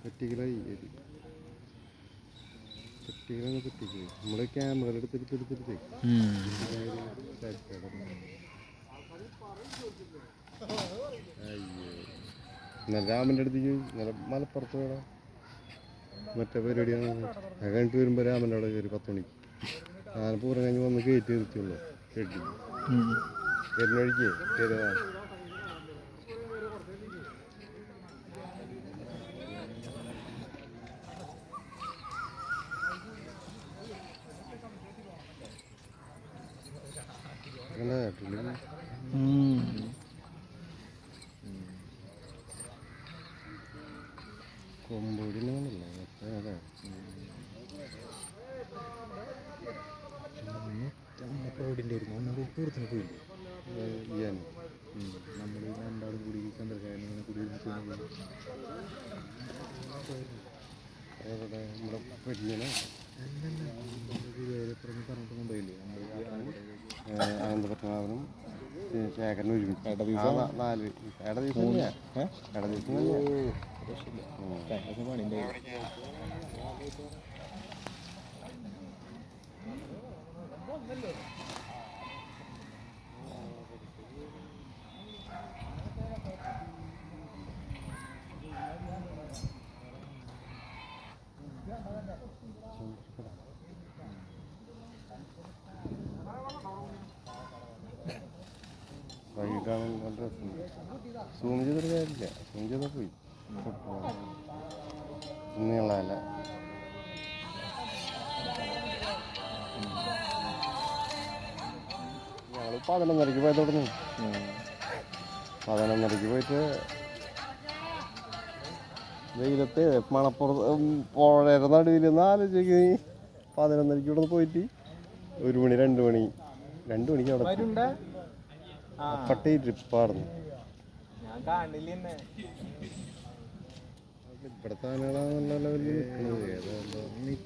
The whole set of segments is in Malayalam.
പറ്റിക്കലായി പറ്റിക്കലാണ് പറ്റിക്കൽ നമ്മുടെ ക്യാമറ എടുത്തിട്ട് എടുത്തിട്ട് അയ്യോ. ഇന്നലെ രാമന്റെ അടുത്തേക്ക് ഇന്നലെ മലപ്പുറത്ത് വേണം മറ്റേ പരിപാടിയാണ്. അത് കഴിഞ്ഞിട്ട് വരുമ്പോൾ രാമന്റെ അവിടെ കയറി പത്ത് മണിക്ക് ഞാൻ പൂരം കഴിഞ്ഞ് വന്ന് കയറ്റി നിർത്തിയുള്ളൂ ഷെഡിൽ വരുന്ന വഴിക്ക് കയറിയതാണ് മറ്റേ അതെ റോഡിന്റെ ആയിരുന്നു ഒന്നും പൂരത്തിന് പോയില്ലേ ഇയാൻ നമ്മൾ രണ്ടാളും കൂടി ചന്ദ്രകാരനെ കൂടി നമ്മുടെ പെരിയനെ ആനന്ദപത്മനാഭനും ശേഖരനും ഒരുമിച്ച്. നാല് ഏട ദിവസം ഏട ദിവസം തന്നെയാ? ഉം. നല്ല രസമുണ്ട് സൂം ചെയ്തൊരു കാര്യമില്ല സൂം ചെയ്താൽ പോയി നീളല്ല ഞങ്ങൾ പതിനൊന്നരക്ക് പോയി തുടങ്ങി പതിനൊന്നരക്ക് പോയിട്ട് വെയിലത്ത് മണപ്പുറത്ത് പുഴയുടെ നടുവിൽ നാലോചിക്ക് പതിനൊന്നരക്ക് ഇവിടെ പോയിട്ട് ഒരു മണി രണ്ട് മണി രണ്ട് മണിക്ക് അവിടെ എത്തി. പട്ടി ട്രിപ്പായിരുന്നു. ഞാൻ കാണില്ല ഇവിടുത്തെ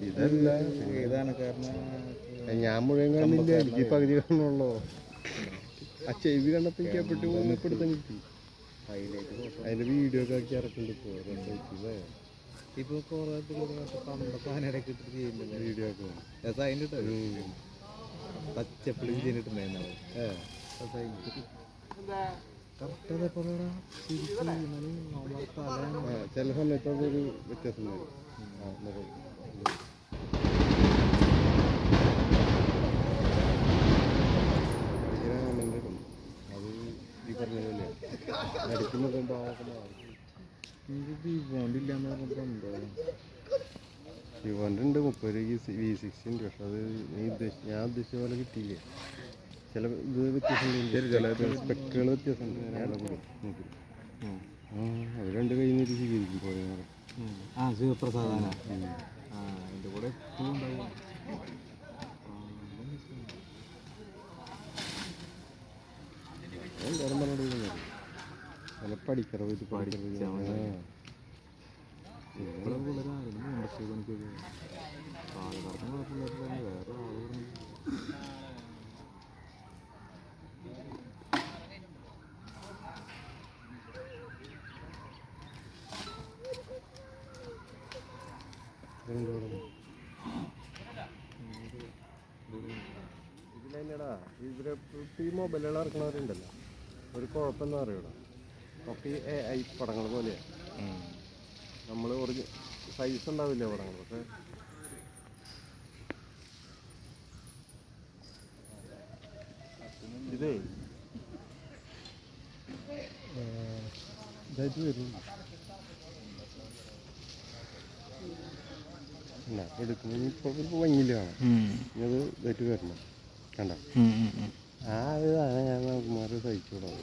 ഇതല്ല ഇതാണ് കാരണം? ഞാൻ മുഴുവൻ കണ്ടില്ല. എനിക്ക് പകുതി കാണുള്ളൂ ആ ചെവി കണ്ടപ്പോൾ എനിക്ക് കിട്ടി. അതിന്റെ വീഡിയോ ഒക്കെ ആക്കി ഇറക്കുന്നുണ്ട് ഇപ്പോൾ ഇപ്പൊ കൊറേ വീഡിയോ ഒക്കെ. പച്ചപ്പിളി ചെയ്തിട്ടുണ്ടായിരുന്നു ചില ഈ പറഞ്ഞ ഉണ്ട് മുപ്പത് രൂപയ്ക്ക് വി സിക്സ്റ്റി ഉണ്ട്. പക്ഷെ അത് നീ ഞാൻ ഉദ്ദേശിച്ച പോലെ കിട്ടിയില്ല. ചില ഇത് വ്യത്യാസമുണ്ട്. സ്പെക്കുകൾ വ്യത്യാസമുണ്ട് അത് രണ്ട് കയ്യിൽ നിന്ന് സ്വീകരിക്കും പോലെ ആ ശിവപ്രസാദാന ആ എന്റെ കൂടെ എപ്പോഴും ഉണ്ടാവും. പറഞ്ഞോട് പോകുന്നത് ചില പഠിക്കറ പോയിട്ട് പഠിക്കറ പഠിച്ചാ മതി. പിള്ളേർ ആരെങ്കിലും ഇൻഡസ്ട്രി പണിക്കൊക്കെ പാലക്കാട് കുഴപ്പമില്ലാത്ത വേറെ ആളുകളും ഇതിലെന്നടാ ഇവരെ ഈ മൊബൈലുകൾ ഇറക്കണവരുണ്ടല്ലോ ഒരു കുഴപ്പമെന്ന് അറിയണം ഒക്കെ ഈ ഐ പടങ്ങൾ പോലെയാണ് നമ്മൾ ഒറിജി സൈസ് ഉണ്ടാവില്ല പടങ്ങൾ പക്ഷെ ഇതേ ഇതായിട്ട് വരും എടുക്കുന്ന ഇപ്പോൾ ഭംഗിയില്ല ഇത് ഇതായിട്ട് വരണം. കണ്ട? ആ ഇതാണ് ഞാൻ നോക്കുമ്പോൾ സഹിച്ചോളാം